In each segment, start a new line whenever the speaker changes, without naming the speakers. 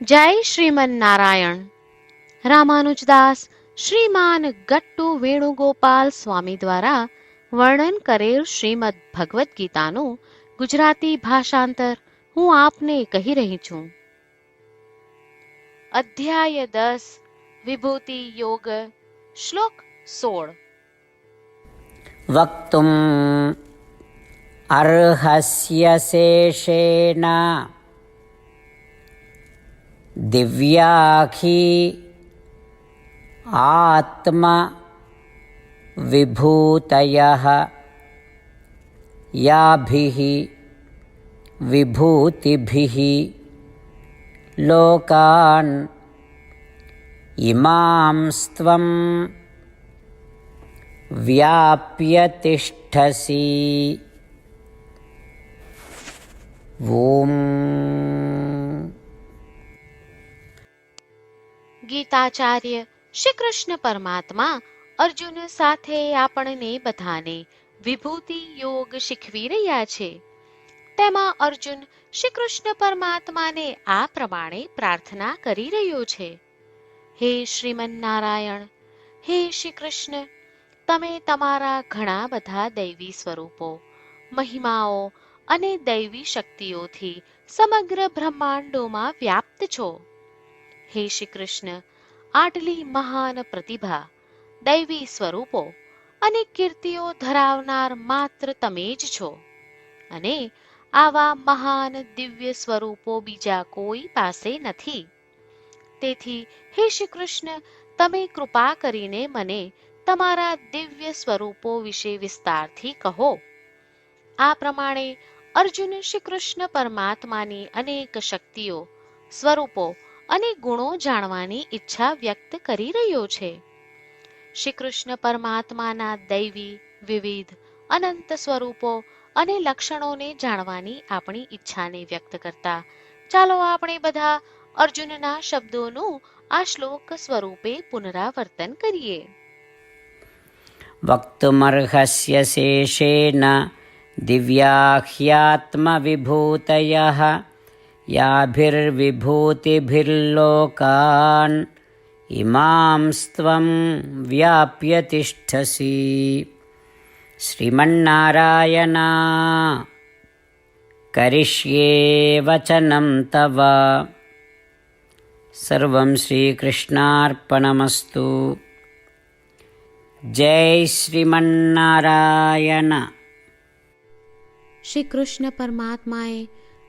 જય શ્રીમન્નારાયણ. રામાનુજદાસ શ્રીમાન ગટ્ટુ વેણુગોપાલ સ્વામી દ્વારા વર્ણન કરેલ શ્રીમદ ભગવદ્ ગીતાનું ગુજરાતી ભાષાંતર હું આપને કહી રહી છું. અધ્યાય દસ, વિભૂતિ યોગ, શ્લોક સોળ.
વક્તુમ અર્હસ્ય શેષેના દિવ્યા આખી આત્મા વિભૂતય યાભિ વિભૂતિભિ લોકાન ઇમાંસ્ત્વં વ્યાપ્ય ઓમ
ગીતાચાર્ય શ્રી કૃષ્ણ પરમાત્મા અર્જુન સાથે આપણને બધાને વિભૂતિ યોગ શીખવી રહ્યા છે. તેમાં અર્જુન શ્રી કૃષ્ણ પરમાત્માને આ પ્રમાણે પ્રાર્થના કરી રહ્યો છે. હે શ્રીમન નારાયણ હે શ્રી કૃષ્ણ તમે તમારા ઘણા બધા દૈવી સ્વરૂપો, મહિમાઓ અને દૈવી શક્તિઓથી સમગ્ર બ્રહ્માંડોમાં વ્યાપ્ત છો. હે શ્રી કૃષ્ણ આટલી મહાન પ્રતિભા દૈવી સ્વરૂપો અને કીર્તિઓ ધરાવનાર માત્ર તમે જ છો અને આવા મહાન દિવ્ય સ્વરૂપો બીજા કોઈ પાસે નથી તેથી હે શ્રી કૃષ્ણ તમે કૃપા કરીને મને તમારા દિવ્ય સ્વરૂપો વિશે વિસ્તારથી કહો આ પ્રમાણે અર્જુન શ્રી કૃષ્ણ પરમાત્માની અનેક શક્તિઓ સ્વરૂપો અને ગુણો જાણવાની ઈચ્છા વ્યક્ત કરી રહ્યો છે. શ્રી કૃષ્ણ પરમાત્માના દૈવી, વિવિધ, અનંત સ્વરૂપો અને લક્ષણોને જાણવાની આપણી ઈચ્છાને વ્યક્ત કરતા. ચાલો આપણે બધા અર્જુનના શબ્દોનું આ શ્લોક સ્વરૂપે પુનરાવર્તન કરીએ.
વક્તુમર્હસ્ય શેષેન દિવ્યાહ્યાત્મવિભૂતયઃ याभिर्विभूतिभिर्लोकान् इमांस्त्वं व्याप्य तिष्ठसि। श्रीमन्नारायणा करिष्ये वचनं तव। सर्वं श्रीकृष्णार्पणमस्तु।
जय श्रीमन्नारायण। श्रीकृष्णपरमात्माय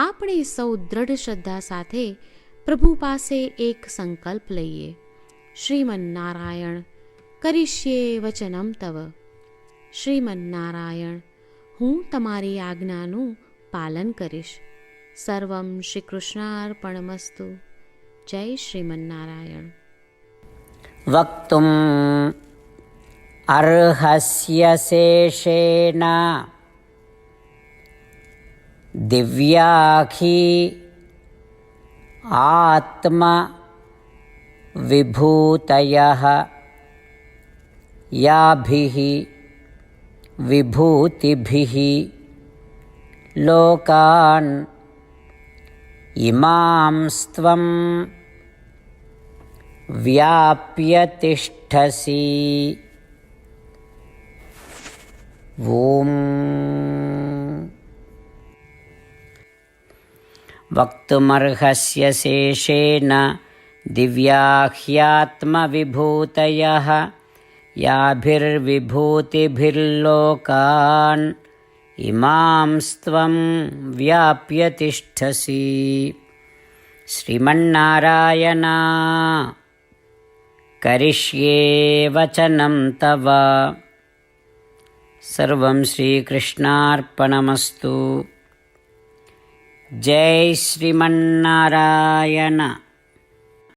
આપણે સૌ દ્રઢ શ્રદ્ધા સાથે પ્રભુ પાસે એક સંકલ્પ લઈએ. શ્રીમન્નારાયણ, કરીશ્યે વચનમ તવ. શ્રીમન્નારાયણ, હું તમારી આજ્ઞાનું પાલન કરીશ. સર્વમ શ્રી કૃષ્ણાર્પણમસ્તુ જય શ્રીમન્નારાયણ.
વક્તુમ અર્હસ્ય શેષેના દિવ્યા આખી આત્મા વિભૂતય યાભિ વિભૂતિભિ લોકાન ઇમાંસ્ત્વં વ્યાપ્ય તિષ્ઠસી ઓમ वक्तुमर्हस्य शेषेण दिव्याह्यात्मविभूतयः याभिर्विभूतिभिर्लोकान् इमांस्त्वं व्याप्य तिष्ठसि। श्रीमन्नारायण करिष्ये वचनं तव। सर्वं श्रीकृष्णार्पणमस्तु జై శ్రీమన్నారాయణ.